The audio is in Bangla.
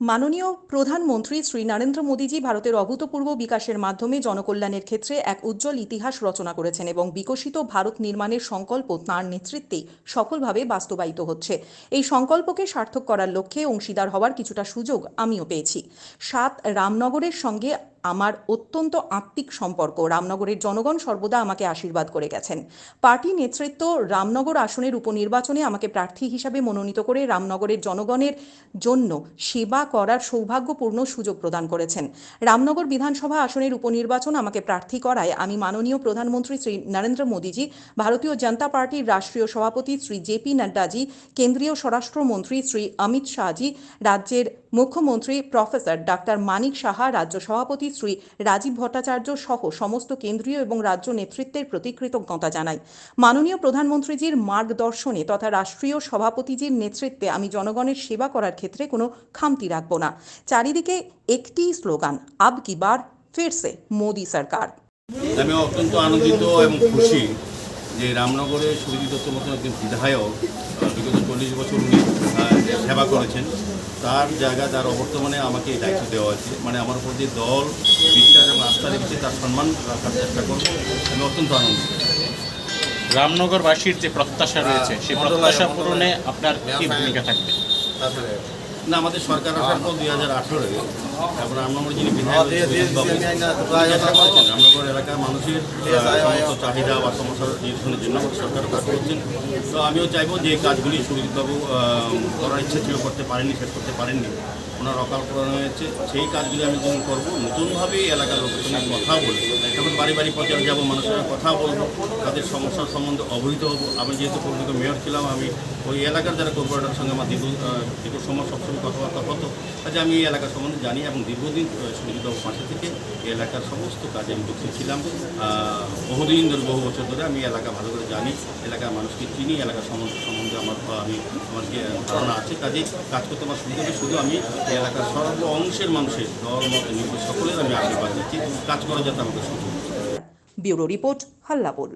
মাননীয় প্রধানমন্ত্রী শ্রী নরেন্দ্র মোদীজি ভারতের অভূতপূর্ব বিকাশের মাধ্যমে জনকল্যাণের ক্ষেত্রে এক উজ্জ্বল ইতিহাস রচনা করেছেন এবং বিকশিত ভারত নির্মাণের সংকল্প তাঁর নেতৃত্বেই সফলভাবে বাস্তবায়িত হচ্ছে। এই সংকল্পকে সার্থক করার লক্ষ্যে অংশীদার হওয়ার কিছুটা সুযোগ আমিও পেয়েছি। সাত রামনগরের সঙ্গে আমার অত্যন্ত আত্মিক সম্পর্ক। রামনগরের জনগণ সর্বদা আমাকে আশীর্বাদ করে গেছেন। পার্টি নেতৃত্ব রামনগর আসনের উপনির্বাচনে আমাকে প্রার্থী হিসাবে মনোনীত করে রামনগরের জনগণের জন্য সেবা করার সৌভাগ্যপূর্ণ সুযোগ প্রদান করেছেন। রামনগর বিধানসভা আসনের উপনির্বাচন আমাকে প্রার্থী করায় আমি মাননীয় প্রধানমন্ত্রী শ্রী নরেন্দ্র মোদীজি, ভারতীয় জনতা পার্টির রাষ্ট্রীয় সভাপতি শ্রী জেপি নাড্ডাজি, কেন্দ্রীয় স্বরাষ্ট্রমন্ত্রী শ্রী অমিত শাহজি, রাজ্যের মুখ্যমন্ত্রী প্রফেসর ডাক্তার মানিক সাহা, রাজ্য সভাপতি শ্রী রাজীব ভট্টাচার্য সহ সমস্ত কেন্দ্রীয় এবং রাজ্য নেতৃত্বের প্রতি কৃতজ্ঞতা জানাই। মাননীয় প্রধানমন্ত্রীজির মার্গদর্শনে তথা রাষ্ট্রীয় সভাপতিজির নেতৃত্বে আমি জনগণের সেবা করার ক্ষেত্রে কোনো খামতি রাখব না। চারিদিকে একটি স্লোগান, আব কি বার ফিরসে মোদী সরকার। আমি অত্যন্ত আনন্দিত এবং খুশি যে রামনগরে দত্ত মতন একজন বিধায়ক, বিগত চল্লিশ বছর উনি সেবা করেছেন। তার জায়গা তার অবর্তমানে আমাকে এই দায়িত্ব দেওয়া হয়েছে। মানে আমার উপর যে দল বিশ্বাস এবং আস্থা রেখেছে তার সম্মান রাখার চেষ্টা করব আমি অত্যন্ত আনন্দিত। রামনগরবাসীর যে প্রত্যাশা রয়েছে সেই প্রত্যাশা পূরণে আপনার কি ভূমিকা থাকবে? না আমাদের সরকার আসার পর দুই হাজার আঠেরোয়। তারপর রামনগর যিনি বিধায়ক করেছেন এলাকার মানুষের সমস্ত চাহিদা বা সমস্যার নিরসনের জন্য আমাদের সরকার কাজ করছেন। তো আমিও চাইব যে কাজগুলি সুরজিৎবাবু করার ইচ্ছে ছিল করতে পারেননি শেষ করতে পারেননি ওনার অকাল পূরণ হয়েছে। সেই কাজগুলি আমি যখন করব নতুনভাবে এই এলাকার লোকের সঙ্গে কথা বলব এখন বাড়ি বাড়ি পর্যায়ে যাব মানুষের সঙ্গে কথা বলব তাদের সমস্যার সম্বন্ধে অবহিত হব। আমি যেহেতু কলকাতা মেয়র ছিলাম আমি ওই এলাকার যারা কর্পোরেটরের সঙ্গে আমার দীর্ঘ দীর্ঘ সময় সবসময় কথাবার্তা হতো। কাজে আমি এই এলাকার সম্বন্ধে জানি এবং দীর্ঘদিন সুরজিৎবাবুর পাশে থেকে এই এলাকার সমস্ত কাজে আমি যুক্ত ছিলাম। বহুদিন ধরে, বহু বছর ধরে আমি এলাকা ভালো করে জানি, এলাকার মানুষকে চিনি, এলাকার সম্বন্ধে সম্বন্ধে আমার, আমি, আমার যে ধারণা আছে, কাজে কাজ করতে আমার সুবিধা। শুধু আমি এই এলাকার সর্ব অংশের মানুষের দল, মত সকলের আমি আশীর্বাদ দিচ্ছি কাজ করা যাতে আমাকে সুযোগ ব্যুরো রিপোর্ট হাল্লাপুর